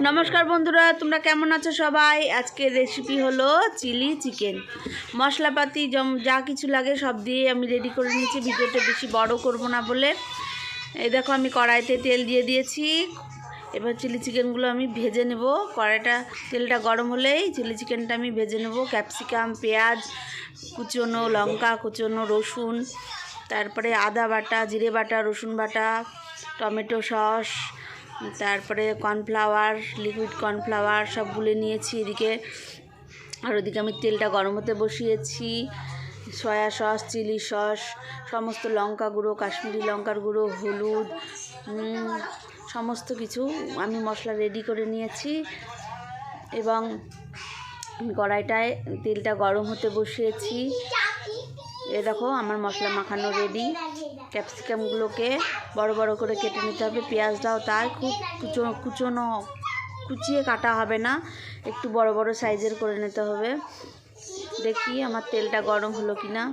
নমস্কার বন্ধুরা, তোমরা কেমন আছো সবাই? আজকের রেসিপি হলো চিলি চিকেন। মশলাপাতি জম- যা কিছু লাগে সব দিয়ে আমি রেডি করে নিয়েছি। ভিডিওটা বেশি বড় করব না বলে। এই দেখো, আমি কড়াইতে তেল দিয়ে দিয়েছি। এবার চিলি চিকেনগুলো আমি ভেজে নেব। কড়াইটা, তেলটা গরম হলেই চিলি চিকেনটা আমি ভেজে নেব। ক্যাপসিকাম, পেঁয়াজ, কুচনো লঙ্কা, কুচনো রসুন, তারপরে আদা বাটা, জিরে বাটা, রসুন বাটা, টমেটো সস তারপরে কর্নফ্লাওয়ার লিকুইড কর্নফ্লাওয়ার সব গুলে নিয়েছি এদিকে। আর ওদিকে আমি তেলটা গরম হতে বসিয়েছি। সয়া সস, চিলি সস, সমস্ত লঙ্কা গুঁড়ো, কাশ্মীরি লঙ্কার গুঁড়ো, হলুদ সমস্ত কিছু আমি মশলা রেডি করে নিয়েছি। এবং কড়াইটায় তেলটা গরম হতে বসিয়েছি। এ দেখো, আমার মশলা মাখানো রেডি ক্যাপসিকামগুলোকে বড় বড় করে কেটে নিতে হবে। পেঁয়াজটাও তাই খুব কুচো, কুচোনো, কুচিয়ে কাটা হবে না। একটু বড় বড় সাইজের করে নিতে হবে। দেখি আমার তেলটা গরম হলো কি না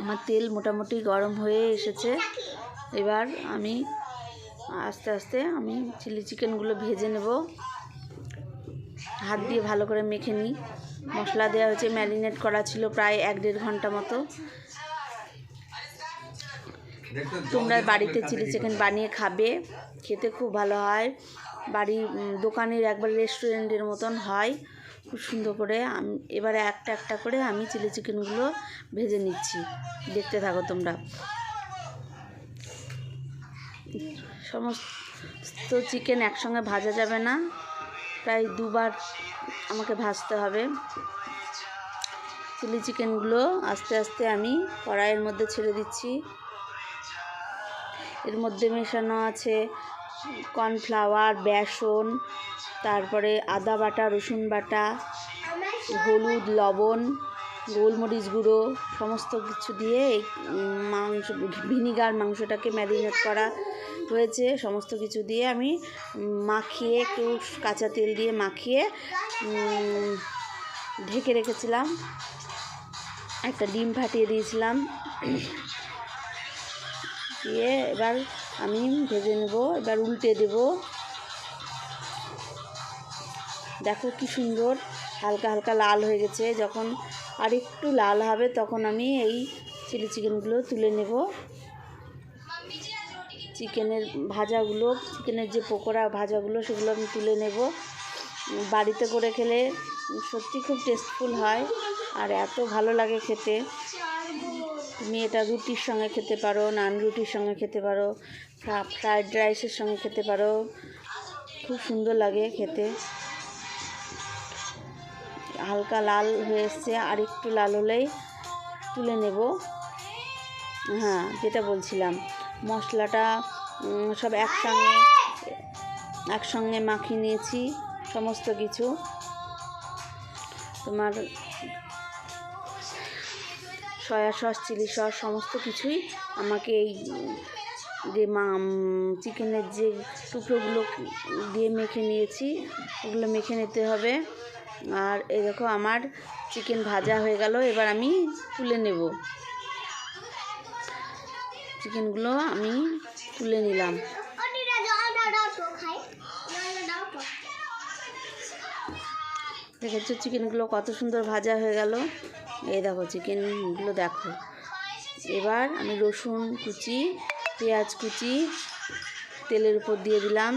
আমার তেল মোটামুটি গরম হয়ে এসেছে। এবার আমি আস্তে আস্তে আমি চিলি চিকেনগুলো ভেজে নেব। হাত দিয়ে ভালো করে মেখে নিই। মশলা দেওয়া হয়েছে, ম্যারিনেট করা ছিল প্রায় এক দেড় ঘণ্টা মতো। তোমরা বাড়িতে চিলি চিকেন বানিয়ে খাবে, খেতে খুব ভালো হয়। বাড়ি দোকানের একবার রেস্টুরেন্টের মতন হয়, খুব সুন্দর করে। আমি, এবারে একটা একটা করে আমি চিলি চিকেনগুলো ভেজে নিচ্ছি। দেখতে থাকো তোমরা। সমস্ত চিকেন একসঙ্গে ভাজা যাবে না। প্রায় দুবার আমাকে ভাজতে হবে। চিলি চিকেনগুলো আস্তে আস্তে আমি কড়াইয়ের মধ্যে ছেড়ে দিচ্ছি। এর মধ্যে মেশানো আছে কর্নফ্লাওয়ার, বেসন, তারপরে আদা বাটা, রসুন বাটা, হলুদ, লবণ গোলমরিচ গুঁড়ো, সমস্ত কিছু দিয়ে এই মাংস, ভিনিগার মাংসটাকে ম্যারিনেট করা হয়েছে। সমস্ত কিছু দিয়ে আমি মাখিয়ে একটু কাঁচা তেল দিয়ে মাখিয়ে ঢেকে রেখেছিলাম। একটা ডিম ফাটিয়ে দিয়েছিলাম। দিয়ে এবার আমি ভেজে নেব, এবার উল্টে দেব। দেখো কি সুন্দর। হালকা হালকা লাল হয়ে গেছে। যখন আর একটু লাল হবে, তখন আমি এই চিলি চিকেনগুলো তুলে নেব। চিকেনের ভাজাগুলো, চিকেনের যে পকোড়া ভাজাগুলো, সেগুলো আমি তুলে নেব। বাড়িতে করে খেলে সত্যি খুব টেস্টফুল হয় আর এত ভালো লাগে খেতে। তুমি এটা রুটির সঙ্গে খেতে পারো, নান রুটির সঙ্গে খেতে পারো ফ্রায়েড রাইসের সঙ্গে খেতে পারো। খুব সুন্দর লাগে খেতে। হালকা লাল হয়ে এসছে, আর একটু লাল হলেই তুলে নেব। হ্যাঁ যেটা বলছিলাম, মশলাটা সব একসঙ্গে একসঙ্গে মাখিয়ে নিয়েছি, সমস্ত কিছু। তোমার সয়া সস, চিলি সস, সমস্ত কিছুই আমাকে এই যে মা চিকেনের যে টুকরোগুলো দিয়ে মেখে নিয়েছি, ওগুলো মেখে নিতে হবে। আর এই দেখো আমার চিকেন ভাজা হয়ে গেল, এবার আমি তুলে নেব। চিকেনগুলো আমি তুলে নিলাম। দেখেছ চিকেনগুলো কত সুন্দর ভাজা হয়ে গেল? এই দেখো চিকেনগুলো দেখো। এবার আমি রসুন কুচি, পেঁয়াজ কুচি, তেলের উপর দিয়ে দিলাম।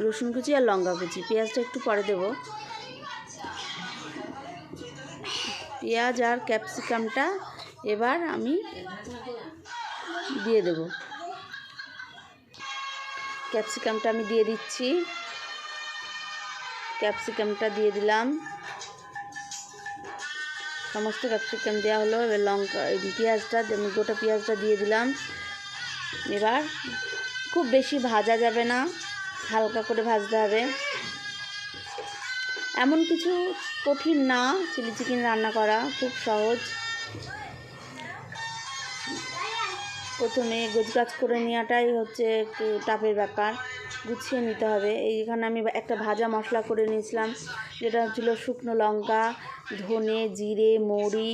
রসুন কুচি আর লঙ্কা কুচি। পেঁয়াজটা একটু পরে দেবো। পেঁয়াজ আর ক্যাপসিকামটা এবার আমি দিয়ে দেব। ক্যাপসিকামটা আমি দিয়ে দিচ্ছি। ক্যাপসিকামটা দিয়ে দিলাম। সমস্ত ক্যাপসিকাম দেওয়া হলো। এবার লঙ্কা পেঁয়াজটা, আমি গোটা পেঁয়াজটা দিয়ে দিলাম। এবার খুব বেশি ভাজা যাবে না। হালকা করে ভাজতে হবে। এমন কিছু কঠিন না, চিলি চিকেন রান্না করা খুব সহজ। প্রথমে গোছগাছ করে নেওয়াটাই হচ্ছে একটু টাফের ব্যাপার। গুছিয়ে নিতে হবে। এইখানে আমি একটা ভাজা মশলা করে নিয়েছিলাম, যেটা ছিল শুকনো লঙ্কা, ধনে, জিরে, মৌরি,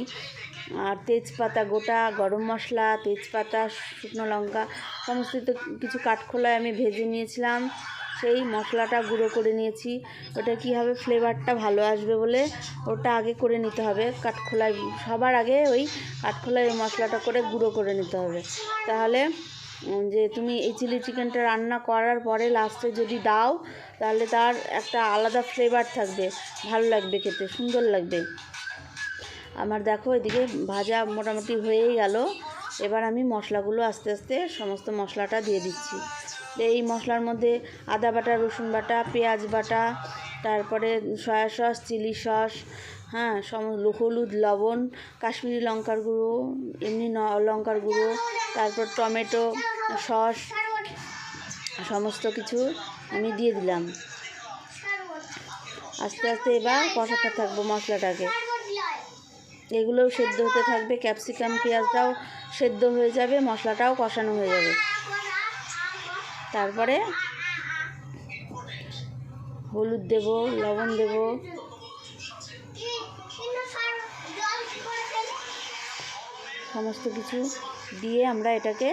আর তেজপাতা গোটা, গরম মশলা, তেজপাতা, শুকনো লঙ্কা, সমস্ত কিছু কাঠখোলায় আমি ভেজে নিয়েছিলাম। সেই মশলাটা গুঁড়ো করে নিয়েছি। ওটা কী হবে ফ্লেভারটা ভালো আসবে বলে ওটা আগে করে নিতে হবে। কাঠখোলায়, সবার আগে ওই কাঠখোলায় ওই মশলাটা করে গুঁড়ো করে নিতে হবে। তাহলে যে তুমি এই চিলি চিকেনটা রান্না করার পরে লাস্টে যদি দাও, তাহলে তার একটা আলাদা ফ্লেভার থাকবে। ভালো লাগবে খেতে, সুন্দর লাগবে। আমার দেখো এদিকে ভাজা মোটামুটি হয়েই গেল। এবার আমি মশলাগুলো আস্তে আস্তে সমস্ত মশলাটা দিয়ে দিচ্ছি। এই মশলার মধ্যে আদা বাটা, রসুন বাটা, পেঁয়াজ বাটা, তারপরে সয়া সস, চিলি সস হ্যাঁ সম, হলুদ, লবণ, কাশ্মীরি লঙ্কার গুঁড়ো, এমনি লঙ্কার গুঁড়ো, তারপর টমেটো, সস, সমস্ত কিছু আমি দিয়ে দিলাম। আস্তে আস্তে এবার কষাতে থাকব মশলাটাকে। এগুলোও সেদ্ধ হতে থাকবে, ক্যাপসিকাম, পেঁয়াজটাও সেদ্ধ হয়ে যাবে, মশলাটাও কষানো হয়ে যাবে। তারপরে হলুদ দেব, লবণ দেব। সমস্ত কিছু দিয়ে আমরা এটাকে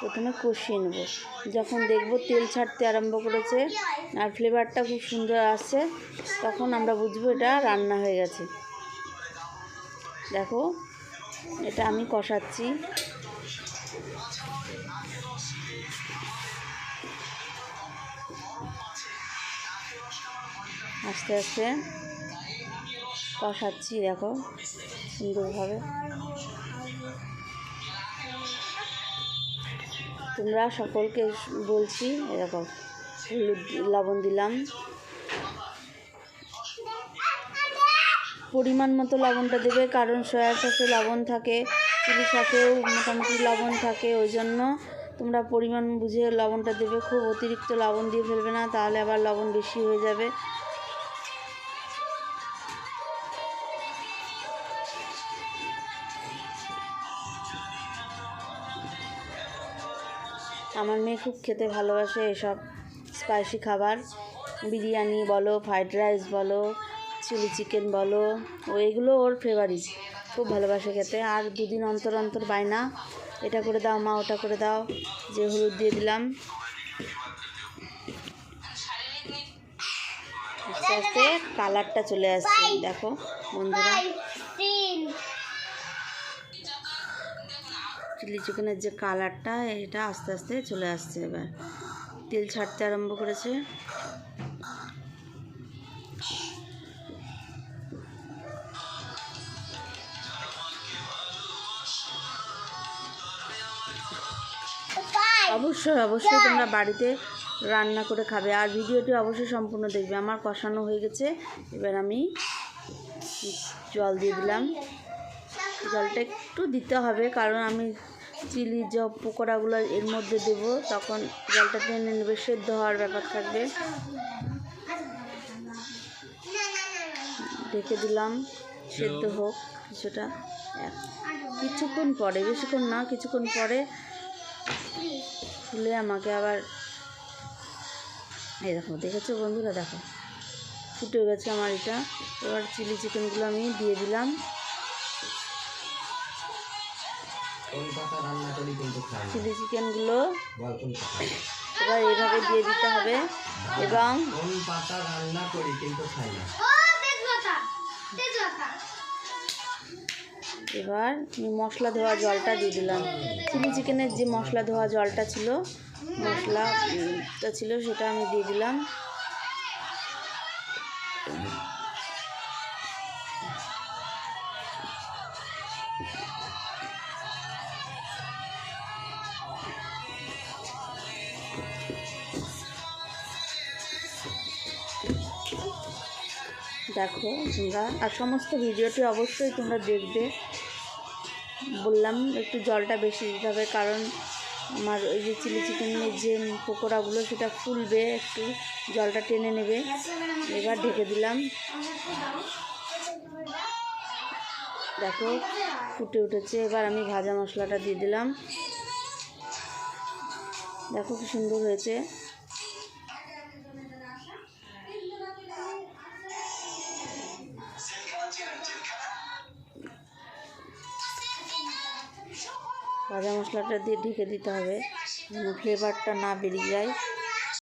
প্রথমে কষিয়ে নেব। যখন দেখব তেল ছাড়তে আরম্ভ করেছে আর ফ্লেভারটা খুব সুন্দর আসছে, তখন আমরা বুঝব এটা রান্না হয়ে গেছে। দেখো, এটা আমি কষাচ্ছি। আস্তে আস্তে কষাচ্ছি, দেখো, সুন্দরভাবে। তোমরা সকলকে বলছি এরকম হলুদ, লবণ দিলাম। পরিমাণ মতো লবণটা দেবে, কারণ সয়া সসে লবণ থাকে, চিলি সসেও মোটামুটি লবণ থাকে, ওই জন্য তোমরা পরিমাণ বুঝে লবণটা দেবে। খুব অতিরিক্ত লবণ দিয়ে ফেলবে না, তাহলে আবার লবণ বেশি হয়ে যাবে। আমার মেয়ে খুব খেতে ভালোবাসে এসব স্পাইসি খাবার। বিরিয়ানি বলো ফ্রাইড রাইস বলো চিলি চিকেন বলো, ও এগুলো ওর ফেভারিট খুব ভালোবাসে খেতে। আর দুদিন অন্তর অন্তর বায়না এটা করে দাও মা, ওটা করে দাও। যে হলুদ দিয়ে দিলাম। আস্তে আস্তে কালারটা চলে আসছে। দেখো বন্ধুরা। চিলি চিকেনের যে কালারটা, এটা আস্তে আস্তে চলে আসছে এবার। তেল ছাড়তে আরম্ভ করেছে। অবশ্যই অবশ্যই তোমরা বাড়িতে রান্না করে খাবে। আর ভিডিওটি অবশ্যই সম্পূর্ণ দেখবে। আমার কষানো হয়ে গেছে। এবার আমি জল দিয়ে দিলাম। জলটা একটু দিতে হবে কারণ আমি চিলি যে পকোড়াগুলো এর মধ্যে দেব তখন জলটা টেনে নেবে সেদ্ধ হওয়ার ব্যাপার থাকবে। ঢেকে দিলাম সেদ্ধ হোক কিছুটা। কিছুক্ষণ পরে বেশিক্ষণ না কিছুক্ষণ পরে খুলে আমাকে আবার এই দেখো দেখেছ বন্ধুরা? দেখো ফুটে গেছে আমার এটা। এবার চিলি চিকেনগুলো আমি দিয়ে দিলাম। চিলি চিকেনগুলো এবার এইভাবে দিয়ে দিতে হবে এবং পাতা রান্না করি কিন্তু খাই না। এবার আমি মশলা ধোয়া জলটা দিয়ে দিলাম। চিলি চিকেনের যে মশলা ধোয়া জলটা ছিল মশলাটা ছিল সেটা আমি দিয়ে দিলাম। দেখো তোমরা আর সমস্ত ভিডিওটি অবশ্যই তোমরা দেখবে। বললাম একটু জলটা বেশি দিতে হবে, কারণ আমার ওই যে চিলি চিকেনের যে পকোড়াগুলো, সেটা ফুলবে একটু। জলটা টেনে নেবে। এবার ঢেকে দিলাম। দেখো, ফুটে উঠেছে। এবার আমি ভাজা মশলাটা দিয়ে দিলাম। দেখো কি সুন্দর হয়েছে। ভাজা মশলাটা দিয়ে ঢেকে দিতে হবে যেন ফ্লেভারটা না বেরিয়ে যায়।